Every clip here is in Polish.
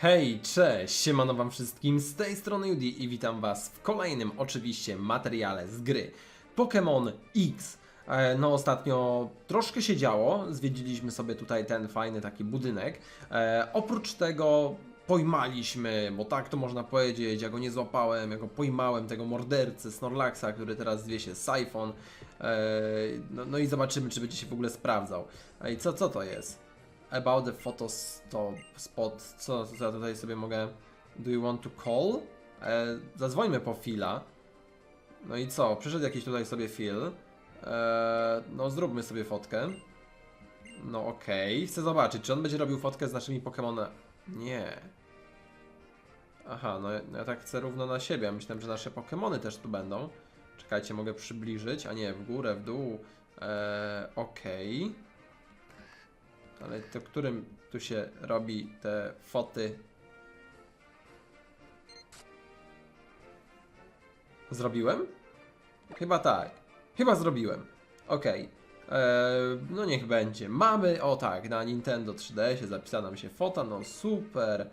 Hej, cześć, siemano wam wszystkim, z tej strony Judy i witam was w kolejnym oczywiście materiale z gry Pokémon X. E, No ostatnio troszkę się działo, zwiedziliśmy sobie tutaj ten fajny taki budynek. E, oprócz tego pojmaliśmy, bo tak to można powiedzieć, ja go nie złapałem, ja go pojmałem, tego mordercę Snorlaxa, który teraz zwie się Syphon. E, no, no i zobaczymy, czy będzie się w ogóle sprawdzał. Ej, co, co to jest? About the photos to spot. Co, ja tutaj sobie mogę. Do you want to call? E, zadzwońmy po Phila. No i co? Przyszedł jakiś tutaj sobie Phil. E, no zróbmy sobie fotkę. No okej. Chcę zobaczyć, czy on będzie robił fotkę z naszymi Pokémonami. Nie. Aha, no ja, no ja tak chcę równo na siebie. Myślałem, że nasze Pokémony też tu będą. Czekajcie, mogę przybliżyć. A nie, w górę, w dół. E, okej. Ale to którym tu się robi te foty? Zrobiłem? Chyba tak. Chyba zrobiłem. Okej. Eee, No niech będzie. Mamy, o tak, na Nintendo 3DS zapisana mi się fota, no super.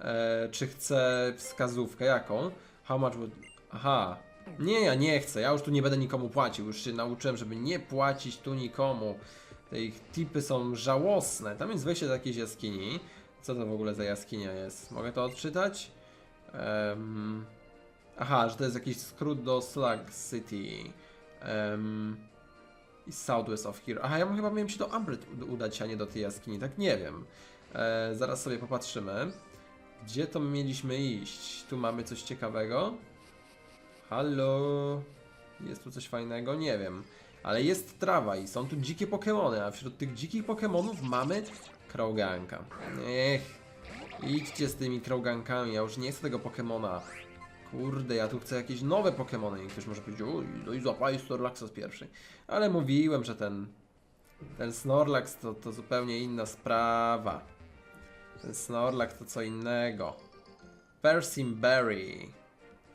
Eee, czy chcę wskazówkę jaką? How much would... Aha. Nie, ja nie chcę, ja już tu nie będę nikomu płacił, już się nauczyłem, żeby nie płacić tu nikomu. Te ich tipy są żałosne. Tam jest wejście do jakiejś jaskini. Co to w ogóle za jaskinia jest? Mogę to odczytać? Em, Aha, że to jest jakiś skrót do Slug City. Em, I Southwest of here. Aha, ja chyba miałem się do Umbrid ud- udać, a nie do tej jaskini. Tak nie wiem. E, zaraz sobie popatrzymy. Gdzie to mieliśmy iść? Tu mamy coś ciekawego. Halo? Jest tu coś fajnego? Nie wiem. Ale jest trawa i są tu dzikie Pokemony, a wśród tych dzikich Pokemonów mamy Krauganka. Niech. Idźcie z tymi Kraugankami, ja już nie chcę tego Pokemona. Kurde, ja tu chcę jakieś nowe Pokemony. I ktoś może powiedzieć, oj, no i złapaj Snorlaxa z pierwszej. Ale mówiłem, że ten, ten Snorlax to, to zupełnie inna sprawa. Ten Snorlax to co innego. Persimberry.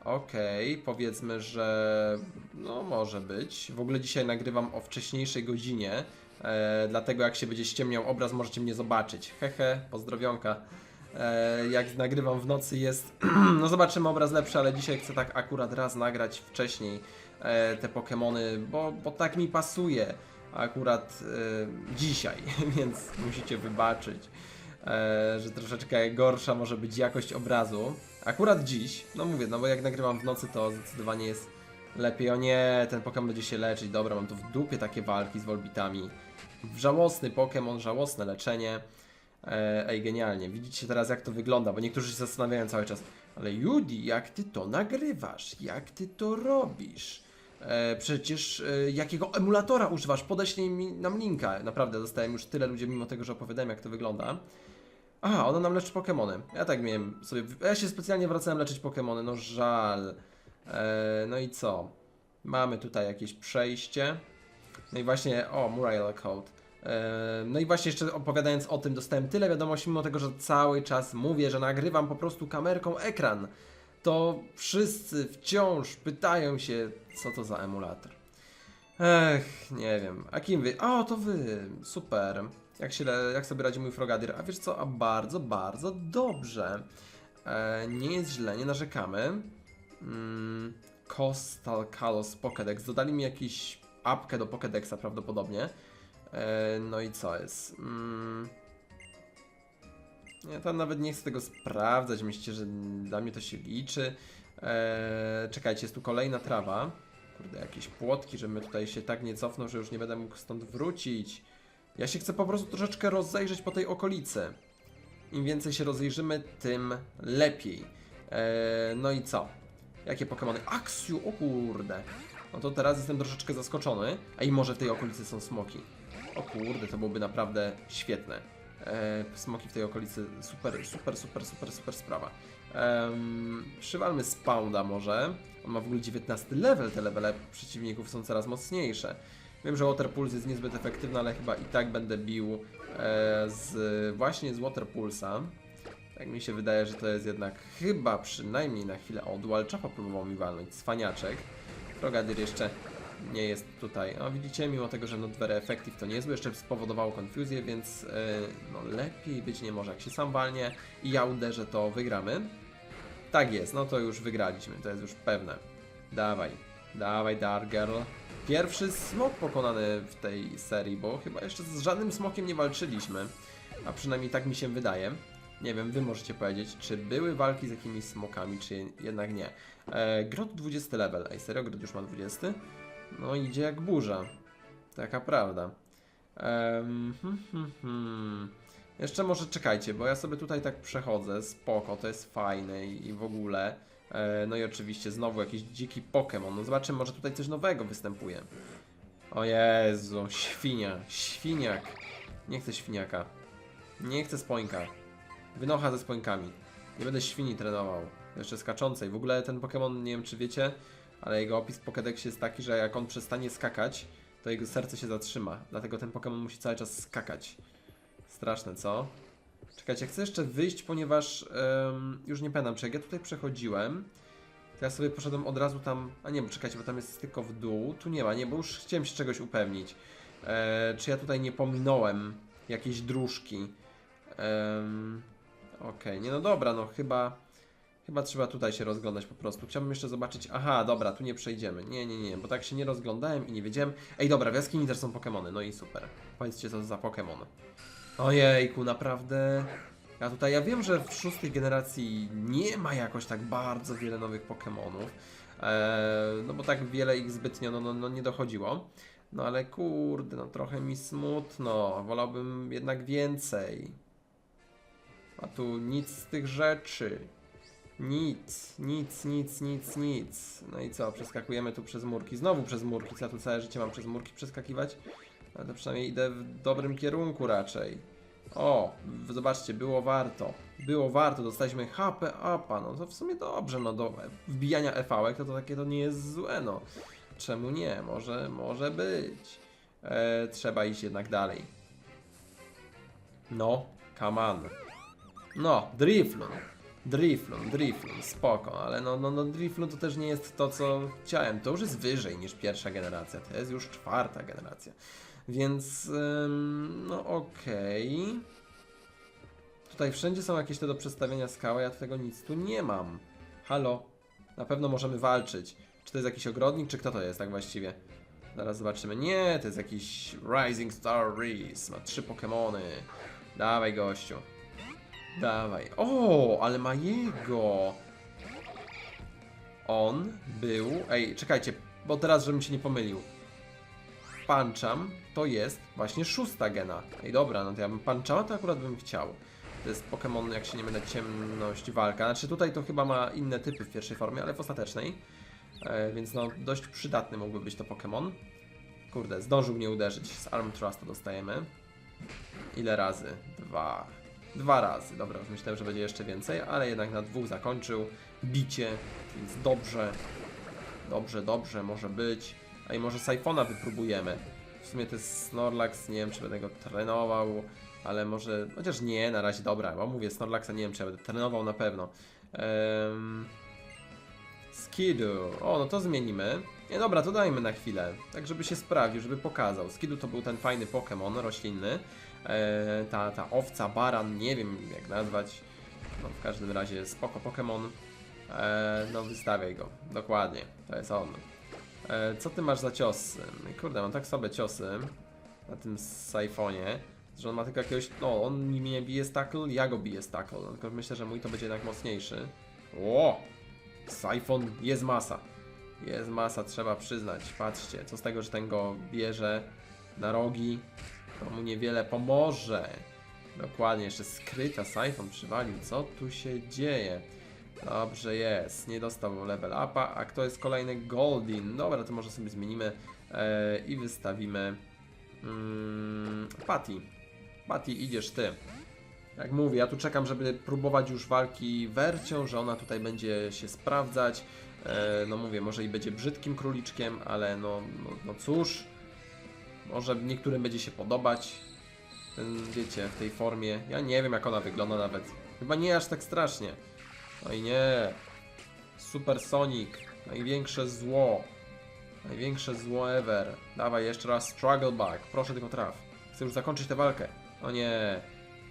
Okej, powiedzmy, że no może być. W ogóle dzisiaj nagrywam o wcześniejszej godzinie, e, dlatego jak się będzie ściemniał obraz, możecie mnie zobaczyć. Hehe, pozdrowionka. E, jak nagrywam w nocy jest, no zobaczymy obraz lepszy, ale dzisiaj chcę tak akurat raz nagrać wcześniej e, te Pokemony, bo, bo tak mi pasuje akurat e, dzisiaj, więc musicie wybaczyć że troszeczkę gorsza może być jakość obrazu. Akurat dziś, no mówię, no bo jak nagrywam w nocy, to zdecydowanie jest lepiej. O nie, ten Pokémon będzie się leczyć. Dobra, mam tu w dupie takie walki z Volbitami. Żałosny Pokémon, żałosne leczenie. E, ej, genialnie. Widzicie teraz jak to wygląda, bo niektórzy się zastanawiają cały czas. Ale Judy, jak ty to nagrywasz? Jak ty to robisz? E, przecież e, jakiego emulatora używasz? Podeślij mi nam linka. Naprawdę, dostałem już tyle ludzi, mimo tego, że opowiadałem, jak to wygląda. Aha, ona nam leczy Pokemony. Ja tak miałem sobie. Ja się specjalnie wracałem leczyć Pokemony, no żal. E, no i co? Mamy tutaj jakieś przejście. No i właśnie, o, Muriel Code. E, No i właśnie jeszcze opowiadając o tym, dostałem tyle wiadomości, mimo tego, że cały czas mówię, że nagrywam po prostu kamerką ekran. To wszyscy wciąż pytają się, co to za emulator. Ech, nie wiem. A kim wy? O, to wy. Super. Jak, się, jak sobie radzi mój Frogadier? A wiesz co? A bardzo, bardzo dobrze. E, nie jest źle, nie narzekamy. Mm, Coastal Kalos Pokédex. Dodali mi jakiś apkę do Pokédexa prawdopodobnie. E, no i co jest? Mm, ja tam nawet nie chcę tego sprawdzać. Myślicie, że dla mnie to się liczy. E, czekajcie, jest tu kolejna trawa. Kurde, jakieś płotki, żebym tutaj się tak nie cofnął, że już nie będę mógł stąd wrócić. Ja się chcę po prostu troszeczkę rozejrzeć po tej okolicy. Im więcej się rozejrzymy, tym lepiej. Eee, no i co? Jakie Pokémony? Aksiu, o kurde. No to teraz jestem troszeczkę zaskoczony. A i może w tej okolicy są smoki. O kurde, to byłoby naprawdę świetne. Eee, smoki w tej okolicy, super, super, super, super, super sprawa. Um, przywalmy Spounda może. On ma w ogóle 19 level, te levele przeciwników są coraz mocniejsze. Wiem, że Water Pulse jest niezbyt efektywny, ale chyba i tak będę bił e, z, właśnie z Water Pulsa. Tak mi się wydaje, że to jest jednak chyba przynajmniej na chwilę. O, Dual Chapa próbował mi walnąć, cwaniaczek. Frogadier jeszcze nie jest tutaj. No widzicie, mimo tego, że not very effective to niezły, jeszcze spowodowało konfuzję, więc e, no lepiej być nie może. Jak się sam walnie i ja uderzę, to wygramy. Tak jest, no to już wygraliśmy, to jest już pewne. Dawaj, dawaj Dark Girl. Pierwszy smok pokonany w tej serii, bo chyba jeszcze z żadnym smokiem nie walczyliśmy. A przynajmniej tak mi się wydaje. Nie wiem, wy możecie powiedzieć, czy były walki z jakimiś smokami, czy jednak nie. E, Grot 20 level. Ej, serio? Grot już ma 20? No idzie jak burza. Taka prawda. Em, hmm, hmm, hmm. Jeszcze może czekajcie, bo ja sobie tutaj tak przechodzę, spoko, to jest fajne i, i w ogóle. E, no i oczywiście znowu jakiś dziki Pokémon. No zobaczymy, może tutaj coś nowego występuje. O Jezu, świnia, świniak. Nie chcę świniaka. Nie chcę spońka. Wynocha ze spońkami. Nie będę świni trenował. Jeszcze skaczącej. W ogóle ten Pokémon, nie wiem czy wiecie, ale jego opis w Pokédexie jest taki, że jak on przestanie skakać, to jego serce się zatrzyma. Dlatego ten Pokémon musi cały czas skakać. Straszne, co? Czekajcie, chcę jeszcze wyjść, ponieważ em, już nie pamiętam, czy jak ja tutaj przechodziłem, to ja sobie poszedłem od razu tam. A nie, bo czekajcie, bo tam jest tylko w dół. Tu nie ma, nie, bo już chciałem się czegoś upewnić. E, czy ja tutaj nie pominąłem jakiejś dróżki? Em, Okej, nie no dobra, no chyba. Chyba trzeba tutaj się rozglądać po prostu. Chciałbym jeszcze zobaczyć. Aha, dobra, tu nie przejdziemy. Nie, nie, nie, bo tak się nie rozglądałem i nie wiedziałem. Ej, dobra, w jaskini też są Pokémony, no i super. Powiedzcie, co za Pokémon. Ojejku, naprawdę. Ja tutaj, ja wiem, że w szóstej generacji nie ma jakoś tak bardzo wiele nowych Pokémonów. Eee, no bo tak wiele ich zbytnio no, no, no nie dochodziło. No ale kurde, no trochę mi smutno. Wolałbym jednak więcej. A tu nic z tych rzeczy. Nic, nic, nic, nic, nic. No i co, przeskakujemy tu przez murki. Znowu przez murki. Co ja tu całe życie mam przez murki przeskakiwać? Ale to przynajmniej idę w dobrym kierunku raczej. O, zobaczcie, było warto. Było warto, dostaliśmy HP upa, no to w sumie dobrze, no do wbijania EV-ek to, to takie to nie jest złe, no. Czemu nie? Może, może być. E, trzeba iść jednak dalej. No, come on. No, Driflun. Driflun, Driflun, spoko, ale no, no, no Driflun to też nie jest to, co chciałem. To już jest wyżej niż pierwsza generacja, to jest już czwarta generacja. Więc, ym, no okej. Tutaj wszędzie są jakieś te do przestawienia skały, ja tego nic tu nie mam. Halo? Na pewno możemy walczyć. Czy to jest jakiś ogrodnik, czy kto to jest tak właściwie? Zaraz zobaczymy. Nie, to jest jakiś Rising Star Reese. Ma trzy Pokémony. Dawaj, gościu. Dawaj. O, ale ma jego. On był. Ej, czekajcie, bo teraz, żebym się nie pomylił. Pancham to jest właśnie szósta gena. Ej, dobra, no to ja bym Panchama to akurat bym chciał. To jest Pokémon, jak się nie mylę, ciemność walka. Znaczy tutaj to chyba ma inne typy w pierwszej formie, ale w ostatecznej. E, więc no, dość przydatny mógłby być to Pokémon. Kurde, zdążył mnie uderzyć. Z Arm Trusta dostajemy. Ile razy? Dwa. Dwa razy. Dobra, myślałem, że będzie jeszcze więcej, ale jednak na dwóch zakończył. Bicie, więc dobrze. Dobrze, dobrze, może być. A i może Syphona wypróbujemy. W sumie to jest Snorlax, nie wiem czy będę go trenował, ale może, chociaż nie, na razie dobra, bo mówię Snorlaxa nie wiem czy ja będę trenował na pewno. Um, Skidu, o no to zmienimy. Nie dobra, to dajmy na chwilę, tak żeby się sprawdził, żeby pokazał. Skidu to był ten fajny Pokémon roślinny, e, ta, ta owca, baran, nie wiem jak nazwać. No w każdym razie spoko Pokémon. E, no wystawiaj go, dokładnie, to jest on. E, co ty masz za ciosy? Kurde, mam tak słabe ciosy na tym Syphonie, że on ma tylko jakiegoś... No, on mnie bije z tackle, ja go biję z tackle, no, tylko myślę, że mój to będzie jednak mocniejszy. Ło! Syphon jest masa. Jest masa, trzeba przyznać. Patrzcie, co z tego, że ten go bierze na rogi, to mu niewiele pomoże. Dokładnie, jeszcze skryta Syphon przywalił. Co tu się dzieje? Dobrze jest, nie dostał level upa, a kto jest kolejny? Goldin. Dobra, to może sobie zmienimy e, i wystawimy mm, Patty. Patty, idziesz ty. Jak mówię, ja tu czekam, żeby próbować już walki wercią, że ona tutaj będzie się sprawdzać. E, no mówię, może i będzie brzydkim króliczkiem, ale no, no, no cóż, może niektórym będzie się podobać. Ten, wiecie, w tej formie. Ja nie wiem, jak ona wygląda nawet. Chyba nie aż tak strasznie. Oj nie. Super Sonic. Największe zło. Największe zło ever. Dawaj jeszcze raz struggle back. Proszę tylko traf. Chcę już zakończyć tę walkę. O nie.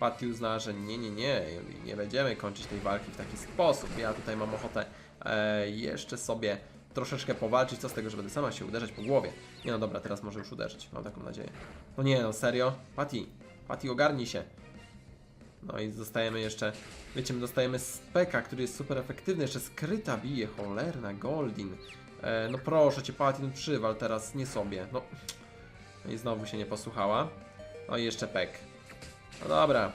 Patty uzna, że nie, nie, nie. Nie będziemy kończyć tej walki w taki sposób. Ja tutaj mam ochotę e, jeszcze sobie troszeczkę powalczyć. Co z tego, że będę sama się uderzać po głowie. Nie no dobra, teraz może już uderzyć. Mam taką nadzieję. No nie no, serio? Patty. Patty, ogarnij się. No i dostajemy jeszcze, wiecie, my dostajemy speka, który jest super efektywny, jeszcze skryta bije, cholerna, Goldin. E, no proszę cię, no przywal teraz, nie sobie. No. no i znowu się nie posłuchała. No i jeszcze pek. No dobra.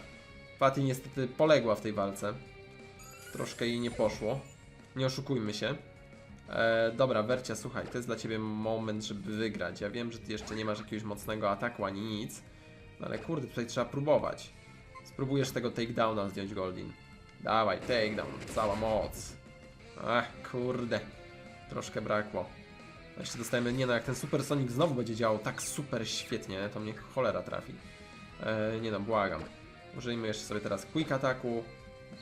Patty niestety poległa w tej walce. Troszkę jej nie poszło. Nie oszukujmy się. E, dobra, Wercia, słuchaj, to jest dla ciebie moment, żeby wygrać. Ja wiem, że ty jeszcze nie masz jakiegoś mocnego ataku ani nic. No ale kurde, tutaj trzeba próbować. Spróbujesz tego takedowna zdjąć Goldin. Dawaj, takedown, cała moc. Ach, kurde. Troszkę brakło. Jeszcze dostajemy, nie no, jak ten Super Sonic znowu będzie działał tak super świetnie, to mnie cholera trafi. E, nie no, błagam. Użyjmy jeszcze sobie teraz Quick Attacku.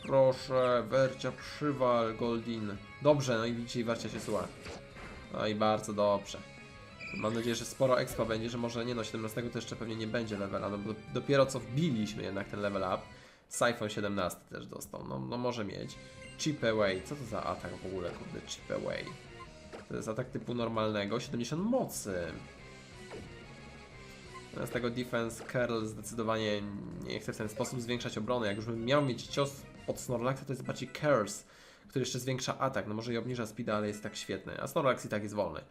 Proszę, Wercia, przywal, Goldin. Dobrze, no i widzicie, Wercia się słucha. No i bardzo dobrze. Mam nadzieję, że sporo expa będzie, że może nie no, 17 to jeszcze pewnie nie będzie levela, no bo dopiero co wbiliśmy jednak ten level up. Siphon 17 też dostał, no, no może mieć. Chip away, co to za atak w ogóle, kurde, chip away. To jest atak typu normalnego, 70 mocy. Z tego defense curl zdecydowanie nie chcę w ten sposób zwiększać obrony. Jak już bym miał mieć cios od Snorlaxa, to jest bardziej curse, który jeszcze zwiększa atak. No może i obniża speeda, ale jest tak świetny. A Snorlax i tak jest wolny.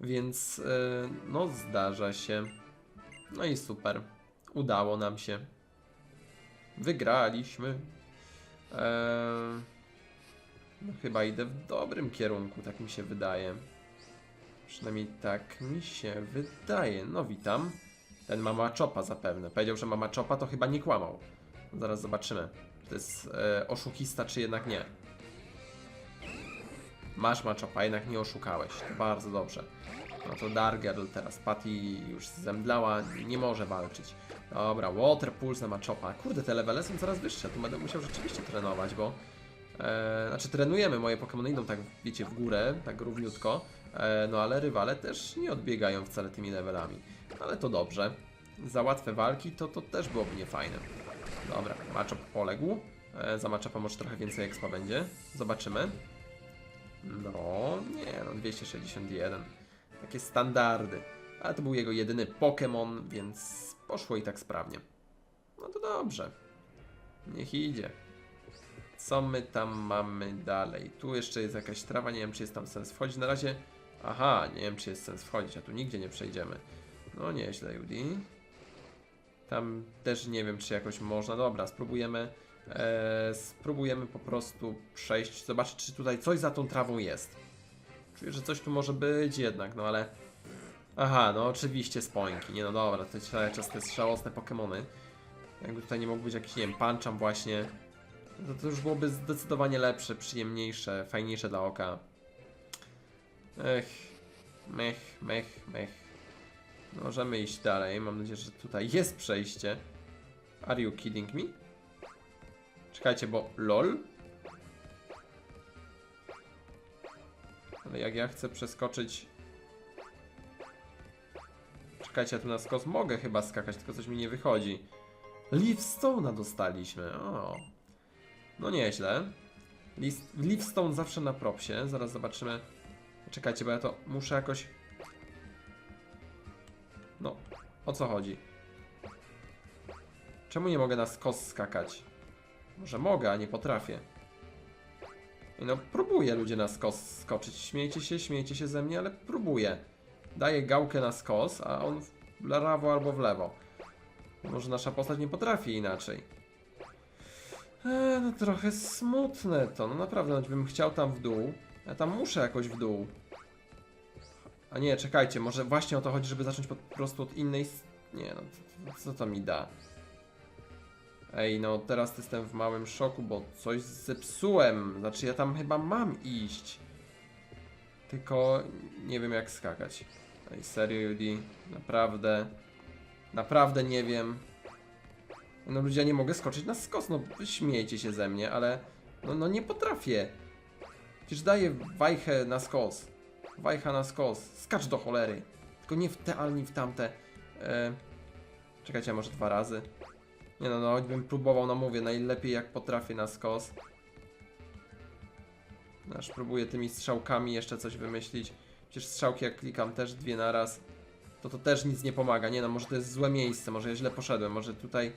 Więc yy, no zdarza się. No i super. Udało nam się. Wygraliśmy. Eee, no chyba idę w dobrym kierunku, tak mi się wydaje. Przynajmniej tak mi się wydaje. No witam. Ten mama Chopa zapewne. Powiedział, że mama Chopa to chyba nie kłamał. Zaraz zobaczymy. Czy to jest e, oszukista, czy jednak nie. Masz Machopa, jednak nie oszukałeś. Bardzo dobrze. No to Dargirl teraz. Patty już zemdlała, nie może walczyć. Dobra, Water Pulse na Machopa. Kurde, te levele są coraz wyższe. Tu będę musiał rzeczywiście trenować, bo... E, znaczy trenujemy, moje Pokémony idą tak, wiecie, w górę, tak równiutko. E, no ale rywale też nie odbiegają wcale tymi levelami. Ale to dobrze. Za łatwe walki to, to też byłoby niefajne. Dobra, Machop poległ. E, za Machopa może trochę więcej expa będzie. Zobaczymy. No, nie no, 261. Takie standardy. Ale to był jego jedyny Pokémon, więc poszło i tak sprawnie. No to dobrze. Niech idzie. Co my tam mamy dalej? Tu jeszcze jest jakaś trawa, nie wiem czy jest tam sens wchodzić. Na razie... Aha, nie wiem czy jest sens wchodzić, a tu nigdzie nie przejdziemy. No nieźle, Judy. Tam też nie wiem czy jakoś można. Dobra, spróbujemy... E, spróbujemy po prostu przejść, zobaczyć czy tutaj coś za tą trawą jest. Czuję, że coś tu może być jednak, no ale... Aha, no oczywiście spoinki. Nie no dobra, to cały czas te szałosne Pokémony. Jakby tutaj nie mógł być jakiś, nie wiem, Pancham właśnie. To, to już byłoby zdecydowanie lepsze, przyjemniejsze, fajniejsze dla oka. Ech, mech, mech, mech. No, Możemy iść dalej. Mam nadzieję, że tutaj jest przejście. Are you kidding me? Czekajcie, bo LOL? Ale jak ja chcę przeskoczyć... Czekajcie, ja tu na skos mogę chyba skakać, tylko coś mi nie wychodzi. Leaf Stone'a dostaliśmy, o. No nieźle. List, Leaf Stone zawsze na propsie, zaraz zobaczymy. Czekajcie, bo ja to muszę jakoś... No, o co chodzi? Czemu nie mogę na skos skakać? Może mogę, a nie potrafię. I No, próbuję ludzie na skos skoczyć. Śmiejcie się, śmiejcie się ze mnie, ale próbuję. Daję gałkę na skos, a on w prawo albo w lewo. Może nasza postać nie potrafi inaczej. Eee, no trochę smutne to. No naprawdę, nawet bym chciał tam w dół. Ja tam muszę jakoś w dół. A nie, czekajcie, może właśnie o to chodzi, żeby zacząć po prostu od innej... Nie no, co to mi da? Ej, no teraz jestem w małym szoku, bo coś zepsułem. Znaczy ja tam chyba mam iść. Tylko nie wiem jak skakać. Ej, serio, Judy? Naprawdę? Naprawdę nie wiem. No ludzie, ja nie mogę skoczyć na skos, no śmiejcie się ze mnie, ale no, no nie potrafię. Przecież daję wajchę na skos. Wajcha na skos. Skacz do cholery. Tylko nie w te, ani w tamte. E, czekajcie, może dwa razy. Nie no, no, bym próbował, no mówię, najlepiej jak potrafię na skos. Aż próbuję tymi strzałkami jeszcze coś wymyślić. Przecież strzałki jak klikam też dwie naraz, to to też nic nie pomaga. Nie no, może to jest złe miejsce, może ja źle poszedłem, może tutaj...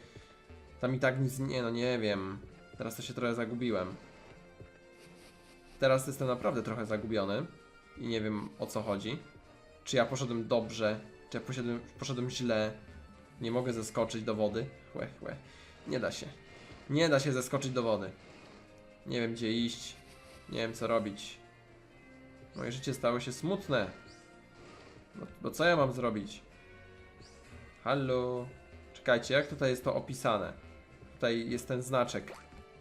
Tam i tak nic, nie no, nie wiem. Teraz to się trochę zagubiłem. Teraz jestem naprawdę trochę zagubiony i nie wiem o co chodzi. Czy ja poszedłem dobrze, czy ja poszedłem, poszedłem źle. Nie mogę zeskoczyć do wody. Chłe, chłe. Nie da się. Nie da się zeskoczyć do wody. Nie wiem gdzie iść. Nie wiem co robić. Moje życie stało się smutne. No, no co ja mam zrobić? Halo? Czekajcie, jak tutaj jest to opisane? Tutaj jest ten znaczek.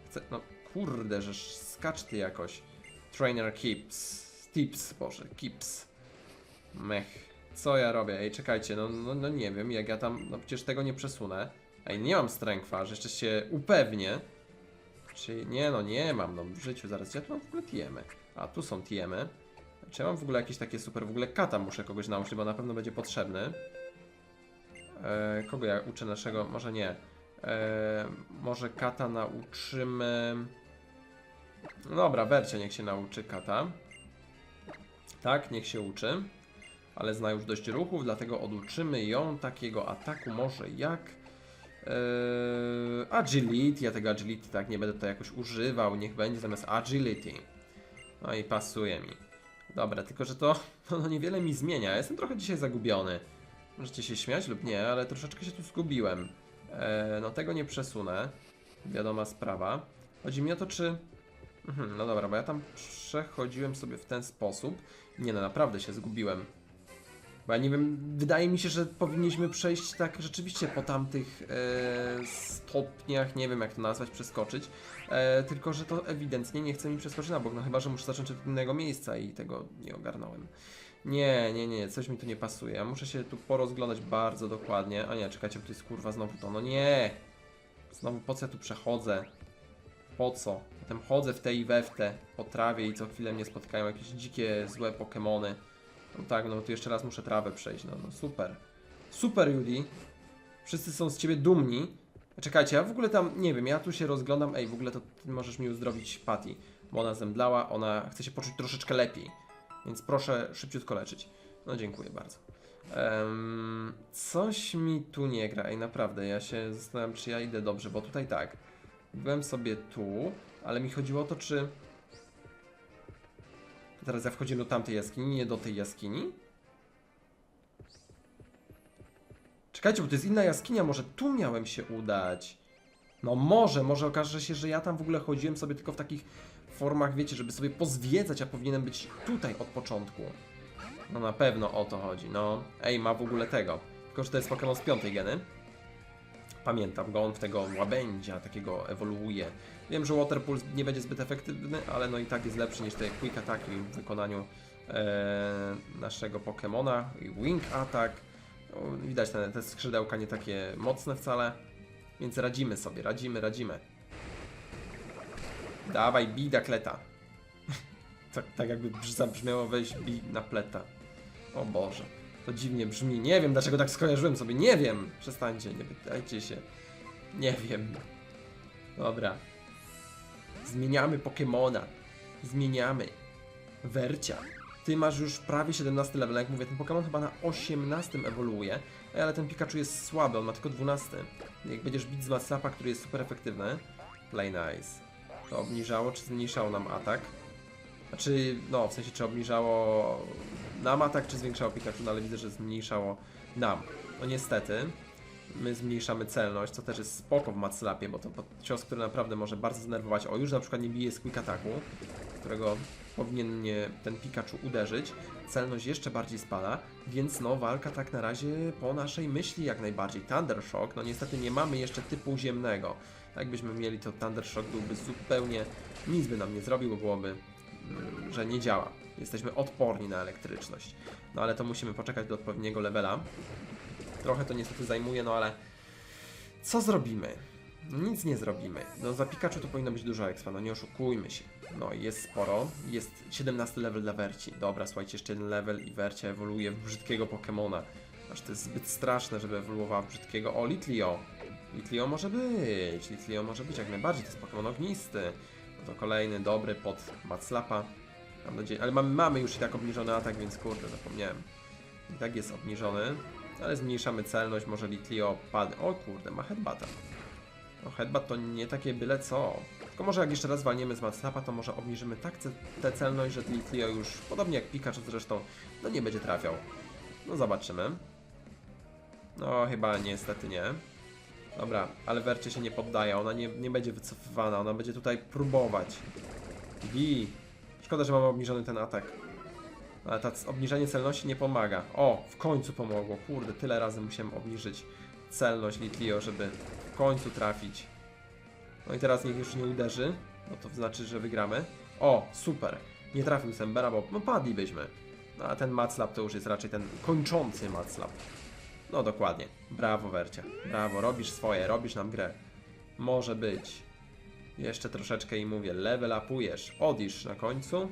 Chcę, no kurde, że skacz ty jakoś. Trainer keeps. Tips, boże, keeps. Mech. Co ja robię? Ej, czekajcie, no, no, no nie wiem, jak ja tam, no przecież tego nie przesunę. Ej, nie mam strengtha, że jeszcze się upewnię. Czy, nie no, nie mam, no w życiu zaraz, ja tu mam w ogóle tiemy. A, tu są tiemy. Czy ja mam w ogóle jakieś takie super, w ogóle kata muszę kogoś nauczyć, bo na pewno będzie potrzebny. E, kogo ja uczę naszego, może nie. E, może kata nauczymy... No dobra, Bercie niech się nauczy kata. Tak, niech się uczy. Ale zna już dość ruchów, dlatego oduczymy ją takiego ataku może jak... Eee, agility, ja tego agility tak nie będę to jakoś używał, niech będzie zamiast agility. No i pasuje mi. Dobra, tylko że to no, niewiele mi zmienia. Ja jestem trochę dzisiaj zagubiony. Możecie się śmiać lub nie, ale troszeczkę się tu zgubiłem. Eee, no tego nie przesunę. Wiadoma sprawa. Chodzi mi o to, czy... Mhm, no dobra, bo ja tam przechodziłem sobie w ten sposób. Nie no, naprawdę się zgubiłem. Bo ja nie wiem, wydaje mi się, że powinniśmy przejść tak rzeczywiście po tamtych e, stopniach, nie wiem jak to nazwać, przeskoczyć. E, tylko, że to ewidentnie nie chce mi przeskoczyć na bok, no chyba, że muszę zacząć od innego miejsca i tego nie ogarnąłem. Nie, nie, nie, coś mi tu nie pasuje. Ja muszę się tu porozglądać bardzo dokładnie. A nie, czekajcie, bo to jest kurwa znowu to. No nie! Znowu po co ja tu przechodzę? Po co? Potem chodzę w te i we w te po trawie i co chwilę mnie spotkają jakieś dzikie, złe Pokemony. No tak, no tu jeszcze raz muszę trawę przejść, no, no super. Super, Judy. Wszyscy są z ciebie dumni. Czekajcie, ja w ogóle tam, nie wiem, ja tu się rozglądam, ej, w ogóle to ty możesz mi uzdrowić Patty, bo ona zemdlała, ona chce się poczuć troszeczkę lepiej, więc proszę szybciutko leczyć. No dziękuję bardzo. Em, coś mi tu nie gra, ej, naprawdę, ja się zastanawiam, czy ja idę dobrze, bo tutaj tak, byłem sobie tu, ale mi chodziło o to, czy... Teraz ja wchodzimy do tamtej jaskini, nie do tej jaskini. Czekajcie, bo to jest inna jaskinia, może tu miałem się udać. No może, może okaże się, że ja tam w ogóle chodziłem sobie tylko w takich formach, wiecie, żeby sobie pozwiedzać, a powinienem być tutaj od początku. No na pewno o to chodzi, no. Ej, ma w ogóle tego. Tylko, że to jest Pokémon z piątej geny. Pamiętam go, on w tego łabędzia takiego ewoluuje. Wiem, że Water Pulse nie będzie zbyt efektywny, ale no i tak jest lepszy niż te Quick Attacki w wykonaniu e, naszego Pokemona. I Wing Attack. O, widać te, te skrzydełka nie takie mocne wcale. Więc radzimy sobie, radzimy, radzimy. Dawaj, bij kleta. tak, tak jakby brz- zabrzmiało wejść bij na pleta. O Boże. To dziwnie brzmi. Nie wiem dlaczego tak skojarzyłem sobie. Nie wiem. Przestańcie, nie pytajcie się. Nie wiem. Dobra. Zmieniamy Pokemona. Zmieniamy. Wercia. Ty masz już prawie 17 level, jak mówię, ten Pokémon chyba na 18 ewoluuje, ale ten Pikachu jest słaby, on ma tylko 12. Jak będziesz bić z Masapa, który jest super efektywny, play nice. To obniżało czy zmniejszało nam atak? Znaczy, no, w sensie czy obniżało nam atak, czy zwiększało Pikachu, no ale widzę, że zmniejszało nam. No niestety, my zmniejszamy celność, co też jest spoko w Matslapie, bo to cios, który naprawdę może bardzo zdenerwować. O, już na przykład nie bije z Quick Attacku, którego powinien ten Pikachu uderzyć. Celność jeszcze bardziej spada, więc no walka tak na razie po naszej myśli jak najbardziej. Thunder Shock, no niestety nie mamy jeszcze typu ziemnego. Jakbyśmy mieli to Thunder Shock byłby zupełnie, nic by nam nie zrobił, byłoby, że nie działa. Jesteśmy odporni na elektryczność. No ale to musimy poczekać do odpowiedniego levela. Trochę to niestety zajmuje, no ale co zrobimy? Nic nie zrobimy. No za Pikachu to powinno być dużo expa, no nie oszukujmy się. No jest sporo. Jest 17 level dla Werci. Dobra, słuchajcie, jeszcze jeden level i Wercia ewoluuje w brzydkiego Pokemona. Aż to jest zbyt straszne, żeby ewoluowała w brzydkiego. O, Litleo! Litleo może być, Litleo może być jak najbardziej, to jest Pokemon ognisty. To kolejny dobry pod Matslapa. Mam nadzieję, ale mamy, mamy już i tak obniżony atak, więc kurde, zapomniałem. I tak jest obniżony, ale zmniejszamy celność, może Litleo padnie. O kurde, ma headbata. No headbutt to nie takie byle co. Tylko może jak jeszcze raz walniemy z Matslapa, to może obniżymy tak tę celność, że Litleo już, podobnie jak Pikachu zresztą, no nie będzie trafiał. No zobaczymy. No chyba niestety nie. Dobra, ale Wercie się nie poddaje, ona nie, nie będzie wycofywana, ona będzie tutaj próbować. Gi. Szkoda, że mamy obniżony ten atak. Ale to obniżenie celności nie pomaga. O, w końcu pomogło. Kurde, tyle razy musiałem obniżyć celność Litlio, żeby w końcu trafić. No i teraz niech już nie uderzy, no to znaczy, że wygramy. O, super. Nie trafił Sembera, bo no, padlibyśmy. No a ten Matslap to już jest raczej ten kończący Matslap. No dokładnie. Brawo, Wercia. Brawo, robisz swoje, robisz nam grę. Może być. Jeszcze troszeczkę i mówię, level upujesz. Odisz na końcu.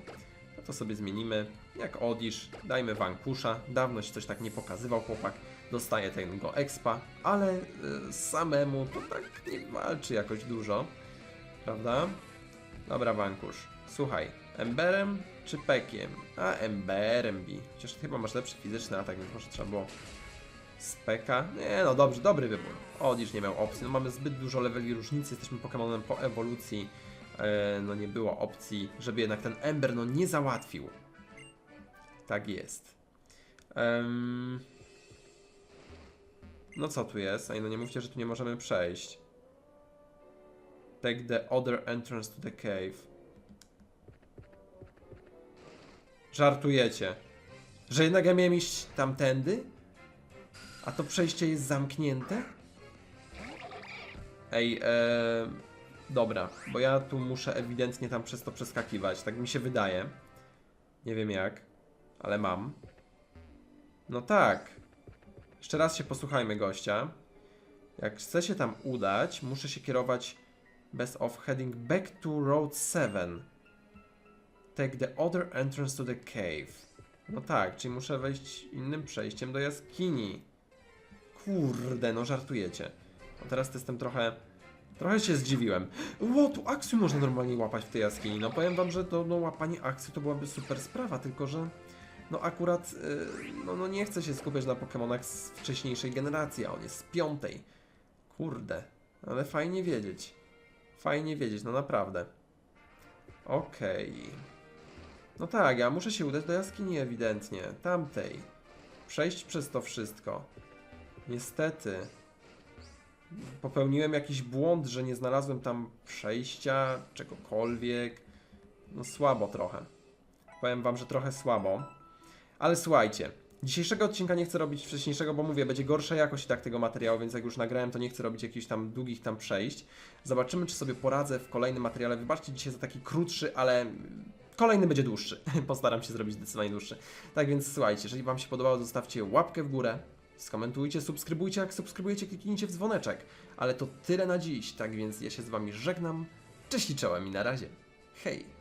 No to sobie zmienimy. Jak Odisz, dajmy Vankusza. Dawno się coś tak nie pokazywał chłopak. Dostaje tego expa, ale y, samemu to tak nie walczy jakoś dużo. Prawda? Dobra, Vankusz. Słuchaj, Emberem czy Pekiem? A, Emberem bi. Chociaż chyba masz lepszy fizyczny atak, więc może trzeba było Speka. Nie no, dobrze, dobry wybór. Odisz nie miał opcji. No mamy zbyt dużo leveli różnicy, jesteśmy Pokemonem po ewolucji. E, no nie było opcji, żeby jednak ten Ember no nie załatwił. Tak jest. No co tu jest? Ej, no nie mówcie, że tu nie możemy przejść. Take the other entrance to the cave. Żartujecie. Że jednak ja miałem iść tamtędy? A to przejście jest zamknięte? Ej, e, dobra, bo ja tu muszę ewidentnie tam przez to przeskakiwać, tak mi się wydaje. Nie wiem jak, ale mam. No tak. Jeszcze raz się posłuchajmy gościa. Jak chcę się tam udać, muszę się kierować best of heading back to road 7. Take the other entrance to the cave. No tak, czyli muszę wejść innym przejściem do jaskini. Kurde, no żartujecie. No teraz jestem trochę... Trochę się zdziwiłem. Ło, tu akcju można normalnie łapać w tej jaskini. No powiem wam, że to no, łapanie akcji to byłaby super sprawa, tylko że... No akurat, yy, no, no nie chcę się skupiać na Pokemonach z wcześniejszej generacji, a on jest z piątej. Kurde, ale fajnie wiedzieć. Fajnie wiedzieć, no naprawdę. Okej. No tak, ja muszę się udać do jaskini ewidentnie, tamtej. Przejść przez to wszystko. Niestety. Popełniłem jakiś błąd, że nie znalazłem tam przejścia, czegokolwiek. No słabo trochę. Powiem wam, że trochę słabo. Ale słuchajcie, dzisiejszego odcinka nie chcę robić wcześniejszego, bo mówię, będzie gorsza jakość i tak tego materiału, więc jak już nagrałem, to nie chcę robić jakichś tam długich tam przejść. Zobaczymy, czy sobie poradzę w kolejnym materiale. Wybaczcie dzisiaj za taki krótszy, ale kolejny będzie dłuższy. Postaram się zrobić zdecydowanie dłuższy. Tak więc słuchajcie, jeżeli Wam się podobało, zostawcie łapkę w górę, skomentujcie, subskrybujcie. Jak subskrybujecie, kliknijcie w dzwoneczek. Ale to tyle na dziś, tak więc ja się z Wami żegnam. Cześć i czołem i na razie. Hej!